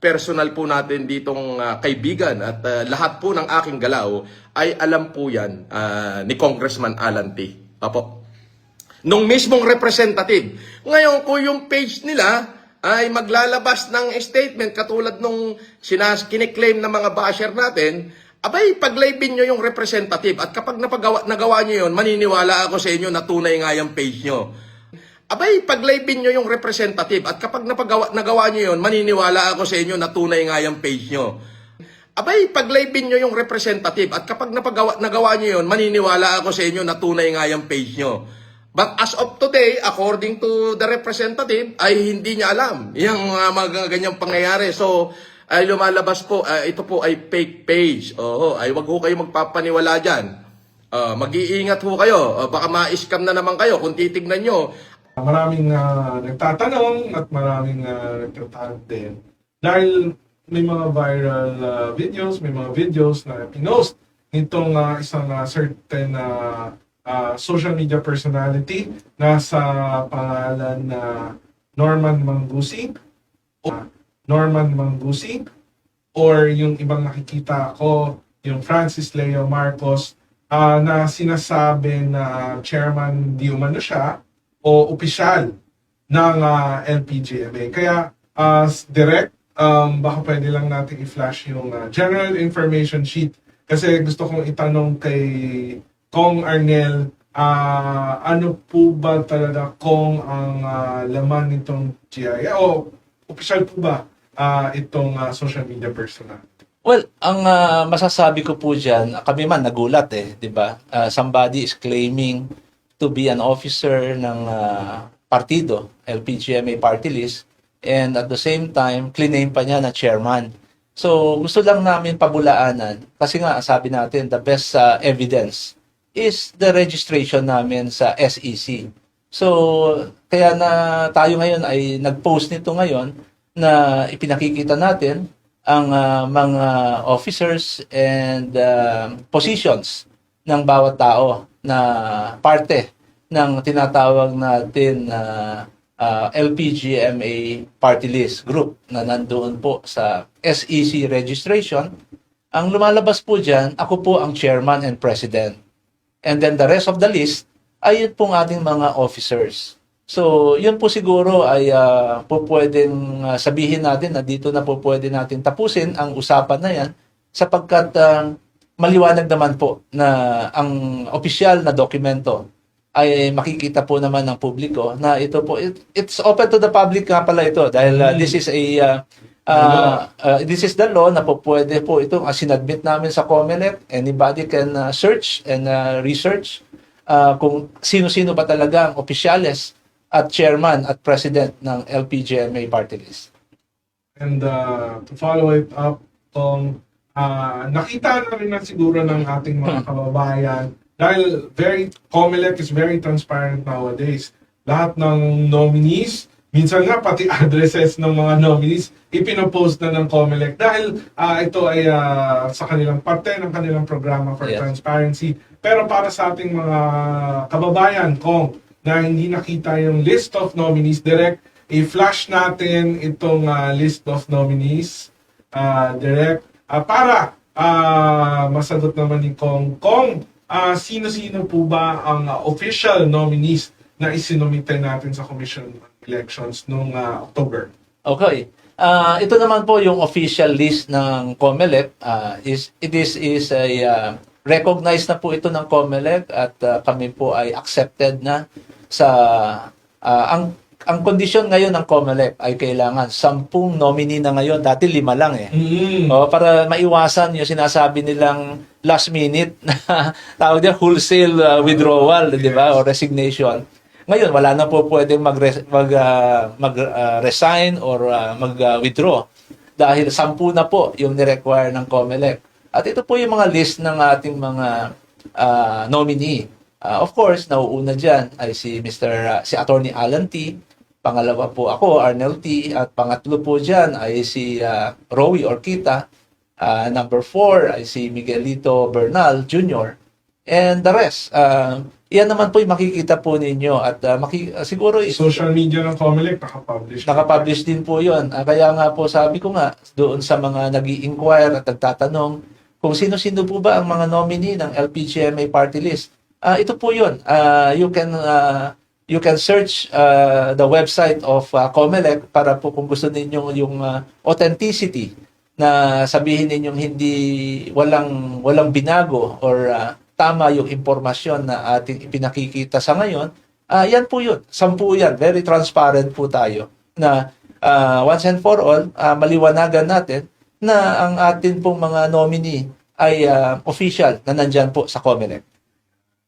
personal po natin ditong ah, kaibigan at ah, lahat po ng aking galaw ay alam po yan ah, ni Congressman Alan T. Apo. Nung mismong representative. Ngayon, kung yung page nila ay maglalabas ng statement katulad nung sinas kiniklaim ng mga basher natin, abay, paglibin nyo yung representative at kapag napagawa, nagawa nyo yun, maniniwala ako sa inyo na tunay nga yung page nyo. Abay, paglibin nyo yung representative at kapag napagawa, nagawa nyo yun, maniniwala ako sa inyo na tunay nga yung page nyo. Abay, paglibin nyo yung representative at kapag napagawa, nagawa nyo yun, maniniwala ako sa inyo na tunay nga yung page nyo. But as of today, according to the representative, ay hindi niya alam yung uh, mga ganyang pangyayari. So, ay lumalabas po, ah, ito po ay fake page. Oo, ay wag ho kayo magpapaniwala dyan. Ah, mag-iingat ho kayo. Ah, baka ma-scam na naman kayo kung titignan nyo. Maraming ah, nagtatanong at maraming uh, nagtatanong din. Dahil may mga viral ah, videos, may mga videos na pinost nitong ah, isang ah, certain ah, ah, social media personality na sa pangalan na Norman Mangusi o Norman Mangusi or yung ibang nakikita ko, yung Francis Leo Marcos ah, na sinasabi na chairman di umano siya o opisyal ng ah, LPGMA. Kaya uh, direct, um, baka pwede lang natin i-flash yung ah, general information sheet kasi gusto kong itanong kay Kong Arnel ah, ano po ba talaga kung ang ah, laman nitong GIA o opisyal po ba ah, itong ah, social media personal? Well, ang ah, masasabi ko po dyan, kami man nagulat eh, di ba? Ah, somebody is claiming to be an officer ng ah, partido, LPGMA party list, and at the same time, claim pa niya na chairman. So, gusto lang namin pabulaanan, kasi nga, sabi natin, the best ah, evidence is the registration namin sa SEC. So, kaya na tayo ngayon ay nag-post nito ngayon na ipinakikita natin ang ah, mga officers and ah, positions ng bawat tao na parte ng tinatawag natin na ah, LPGMA party list group na nandoon po sa SEC registration. Ang lumalabas po dyan, ako po ang chairman and president. And then the rest of the list ay yun pong ating mga officers. So, yun po siguro ay ah, po pwedeng ah, sabihin natin na dito na po pwede natin tapusin ang usapan na yan sapagkat ah, maliwanag naman po na ang opisyal na dokumento ay makikita po naman ng publiko na ito po it- it's open to the public nga pala ito dahil ah, this is a ah, ah, ah, this is the law na po pwede po ito ang sinadmit namin sa COMELEC anybody can ah, search and ah, research ah, kung sino-sino ba talaga ang opisyales at chairman at president ng LPGMA party list. And uh, to follow it up, Tong, uh, nakita na rin na siguro ng ating mga kababayan dahil very, COMELEC is very transparent nowadays. Lahat ng nominees, minsan nga pati addresses ng mga nominees, ipinopost na ng COMELEC dahil ah, ito ay ah, sa kanilang parte ng kanilang programa for Yes. transparency. Pero para sa ating mga kababayan, Kong, na hindi nakita yung list of nominees, direct, i-flash natin itong ah, list of nominees, ah, direct, ah, para ah, masagot naman ni Kong. Kong, ah, sino-sino po ba ang ah, official nominees na isinomite natin sa Commission on Elections noong ah, October? Okay. Ah, ito naman po yung official list ng COMELEC. Ah, is, it is, is a ah, recognized na po ito ng COMELEC at ah, kami po ay accepted na sa ah, ang ang kondisyon ngayon ng COMELEC ay kailangan sampung nominee na ngayon. Dati lima lang eh. Mm. O, para maiwasan yung sinasabi nilang last minute na tawag niya wholesale uh, withdrawal, di ba? O resignation. Ngayon, wala na po pwedeng mag, mag, uh, mag uh, resign or uh, mag uh, withdraw dahil sampu na po yung ni-require ng COMELEC. At ito po yung mga list ng ating mga uh, nominee. Uh, of course, nauuna dyan ay si Mr. uh, si Attorney Alan T. Pangalawa po ako, Arnel T. At pangatlo po dyan ay si uh, Rowie Orquita. Uh, number four ay si Miguelito Bernal Jr. And the rest, uh, Yan naman po yung makikita po ninyo at ah, maki- ah, siguro is- Social media ng Comelec, nakapublish. Nakapublish din po yon. Ah, kaya nga po sabi ko nga doon sa mga nag inquire at nagtatanong kung sino-sino po ba ang mga nominee ng LPGMA party list. Ah, ito po yon. Ah, you can ah, you can search ah, the website of ah, Comelec para po kung gusto ninyong yung ah, authenticity na sabihin ninyong hindi walang walang binago or ah, tama yung impormasyon na ating ipinakikita sa ngayon, ah yan po yun. Sampu yan. Very transparent po tayo na ah, once and for all, ah, maliwanagan natin na ang atin pong mga nominee ay ah, official na nandyan po sa COMELEC.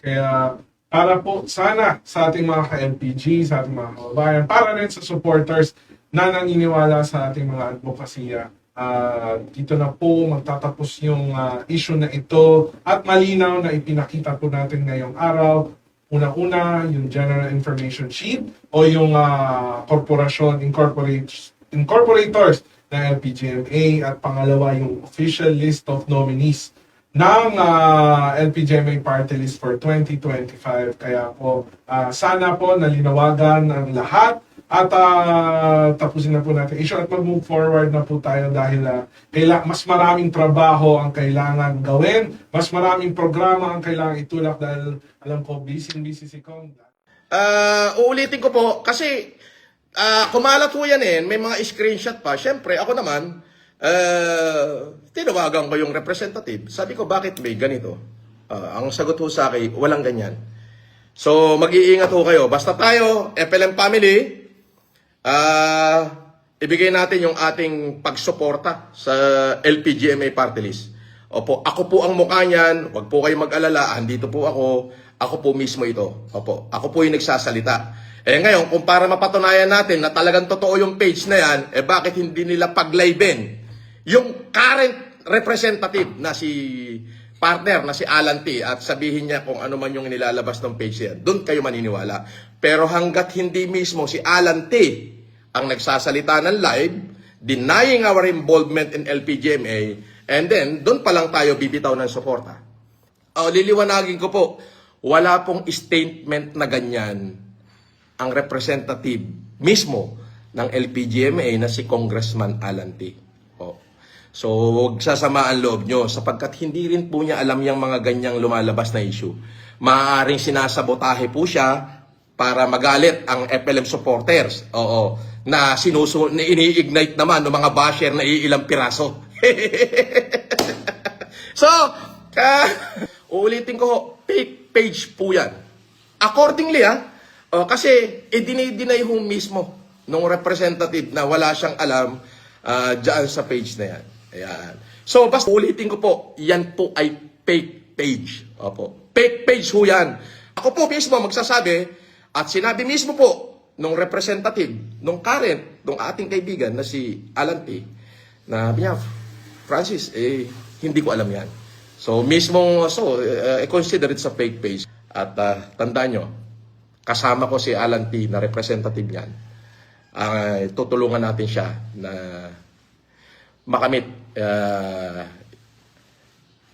Kaya para po sana sa ating mga ka-LPG, sa ating mga kababayan, para rin sa supporters na naniniwala sa ating mga advokasya. Ah, dito na po magtatapos yung ah, issue na ito at malinaw na ipinakita po natin ngayong araw. Una-una, yung General Information Sheet o yung ah, korporasyon, incorporators, incorporators ng LPGMA at pangalawa yung official list of nominees ng ah, LPGMA party list for 2025. Kaya po, ah, sana po nalinawagan ang lahat at ah, tapusin na po natin issue at mag-move forward na po tayo dahil ah, kaila- mas maraming trabaho ang kailangan gawin, mas maraming programa ang kailangan itulak dahil alam ko busy-busy si Kong. Ah, uulitin ko po kasi ah, kumalat po yan eh, may mga screenshot pa. Siyempre, ako naman, ah, tinawagan ko yung representative. Sabi ko, bakit may ganito? Ah, ang sagot ho sa akin, walang ganyan. So, mag-iingat ho kayo. Basta tayo, FLM family, ah, ibigay natin yung ating pagsuporta sa LPGMA party list. Opo, ako po ang mukha niyan. Huwag po kayo mag-alala. Andito po ako. Ako po mismo ito. Opo, ako po yung nagsasalita. Eh ngayon, kung para mapatunayan natin na talagang totoo yung page na yan, eh bakit hindi nila pagliven yung current representative na si partner na si Alan T at sabihin niya kung ano man yung nilalabas ng page yan. Doon kayo maniniwala. Pero hanggat hindi mismo si Alan T ang nagsasalita ng live, denying our involvement in LPGMA, and then doon pa lang tayo bibitaw ng suporta. Oh, liliwanagin ko po, wala pong statement na ganyan ang representative mismo ng LPGMA na si Congressman Alan T. So, huwag sasamaan loob nyo sapagkat hindi rin po niya alam yung mga ganyang lumalabas na issue. Maaaring sinasabotahe po siya para magalit ang FLM supporters. Oo. Na sinusu na ini-ignite naman ng mga basher na iilang piraso. so, uh, uulitin ko, fake page po yan. Accordingly, ah, oh, kasi i-deny ho mismo nung representative na wala siyang alam uh, dyan sa page na yan. Ayan. So, basta ulitin ko po, yan po ay fake page. Opo. Fake page ho yan. Ako po mismo magsasabi, at sinabi mismo po nung representative, nung current, nung ating kaibigan na si Alan T, na niya, Francis, eh, hindi ko alam yan. So, mismong, so, uh, consider it sa fake page. At uh, tandaan nyo, kasama ko si Alan T na representative niyan. Uh, tutulungan natin siya na makamit uh,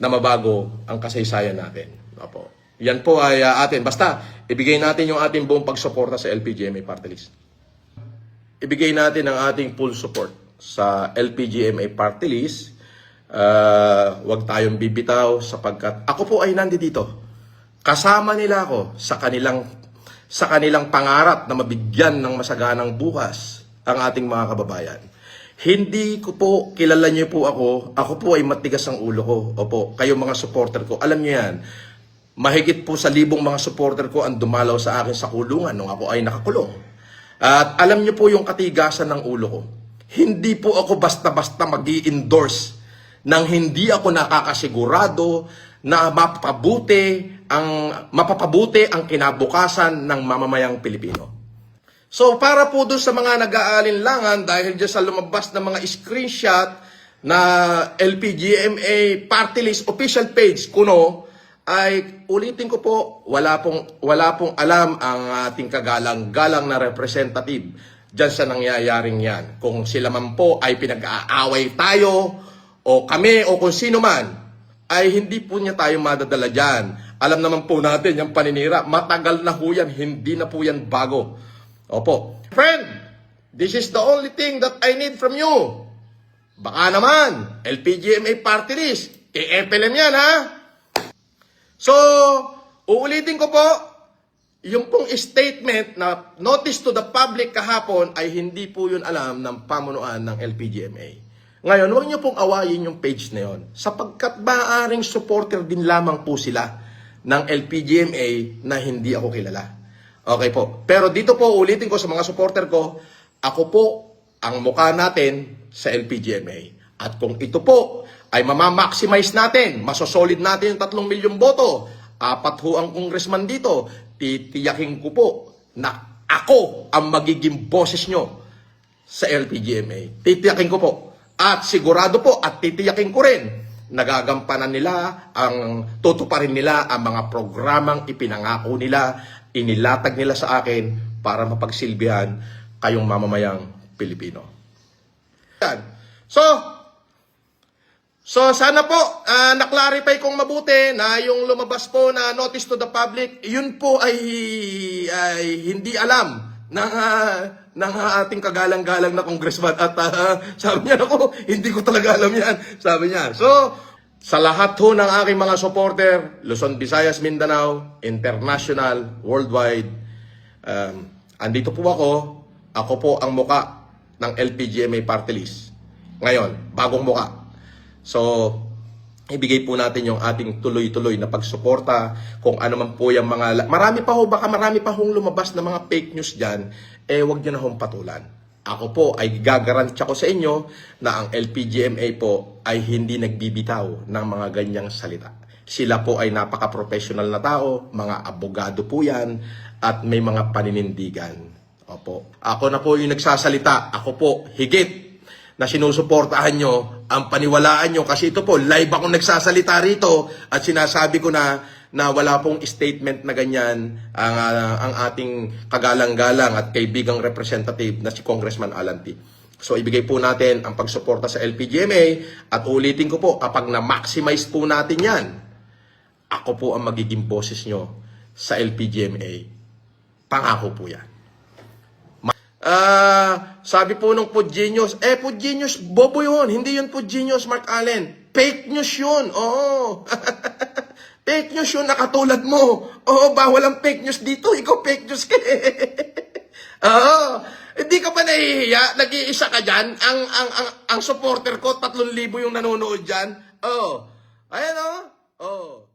na mabago ang kasaysayan natin. Opo. Yan po ay uh, atin. Basta, ibigay natin yung ating buong pagsuporta sa LPGMA Party List. Ibigay natin ang ating full support sa LPGMA Party List. Uh, huwag tayong bibitaw sapagkat ako po ay nandito. Kasama nila ako sa kanilang sa kanilang pangarap na mabigyan ng masaganang bukas ang ating mga kababayan. Hindi ko po, kilala niyo po ako, ako po ay matigas ang ulo ko. Opo, kayo mga supporter ko, alam niyo yan. Mahigit po sa libong mga supporter ko ang dumalaw sa akin sa kulungan nung ako ay nakakulong. At alam niyo po yung katigasan ng ulo ko. Hindi po ako basta-basta mag endorse nang hindi ako nakakasigurado na mapapabuti ang mapapabuti ang kinabukasan ng mamamayang Pilipino. So para po doon sa mga nag-aalinlangan dahil dyan sa lumabas na mga screenshot na LPGMA party list official page kuno ay ulitin ko po wala pong wala pong alam ang ating kagalang-galang na representative diyan sa nangyayaring yan. Kung sila man po ay pinag-aaway tayo o kami o kung sino man ay hindi po niya tayo madadala dyan. Alam naman po natin, yung paninira, matagal na po hindi na po yan bago. Opo. Friend, this is the only thing that I need from you. Baka naman, LPGMA party list, i-FLM yan ha. So, uulitin ko po, yung pong statement na notice to the public kahapon ay hindi po yun alam ng pamunuan ng LPGMA. Ngayon, huwag niyo pong awayin yung page na yun sapagkat maaaring supporter din lamang po sila ng LPGMA na hindi ako kilala. Okay po. Pero dito po, ulitin ko sa mga supporter ko, ako po ang mukha natin sa LPGMA. At kung ito po ay mamamaximize natin, masosolid natin yung tatlong milyong boto, apat ho ang congressman dito, titiyakin ko po na ako ang magiging boses nyo sa LPGMA. Titiyakin ko po. At sigurado po at titiyakin ko rin nagagampanan nila ang tutuparin nila ang mga programang ipinangako nila, inilatag nila sa akin para mapagsilbihan kayong mamamayang Pilipino. So, So sana po ah, na-clarify kong mabuti na yung lumabas po na notice to the public, yun po ay, ay hindi alam ng, ah, ng ating kagalang-galang na congressman. At ah, sabi niya, ako, hindi ko talaga alam yan. Sabi niya. So, sa lahat ho ng aking mga supporter, Luzon, Visayas, Mindanao, international, worldwide, um, andito po ako. Ako po ang muka ng LPGMA party list. Ngayon, bagong muka. So, ibigay po natin yung ating tuloy-tuloy na pagsuporta kung ano man po yung mga... Marami pa ho, baka marami pa hong lumabas na mga fake news dyan, eh wag nyo na hong patulan. Ako po ay gagarantya ko sa inyo na ang LPGMA po ay hindi nagbibitaw ng mga ganyang salita. Sila po ay napaka-professional na tao, mga abogado po yan, at may mga paninindigan. Opo. Ako na po yung nagsasalita. Ako po, higit na sinusuportahan nyo ang paniwalaan nyo kasi ito po live akong nagsasalita rito at sinasabi ko na na wala pong statement na ganyan ang, ah, ang ating kagalang-galang at kaibigang representative na si Congressman Alan T. So ibigay po natin ang pagsuporta sa LPGMA at ulitin ko po kapag na-maximize po natin yan, ako po ang magiging boses nyo sa LPGMA. Pangako po yan. Ah, sabi po nung Food Genius, eh Food Genius, bobo yun. Hindi yun Food Genius, Mark Allen. Fake news yun. Oo. fake news yun, nakatulad mo. Oo, bawal ang fake news dito. Ikaw fake news ka eh. Oo. Hindi ka ba nahihiya? Nag-iisa ka dyan? Ang, ang, ang, ang supporter ko, 3,000 yung nanonood dyan. Oo. Ayan o. Oh. Oo.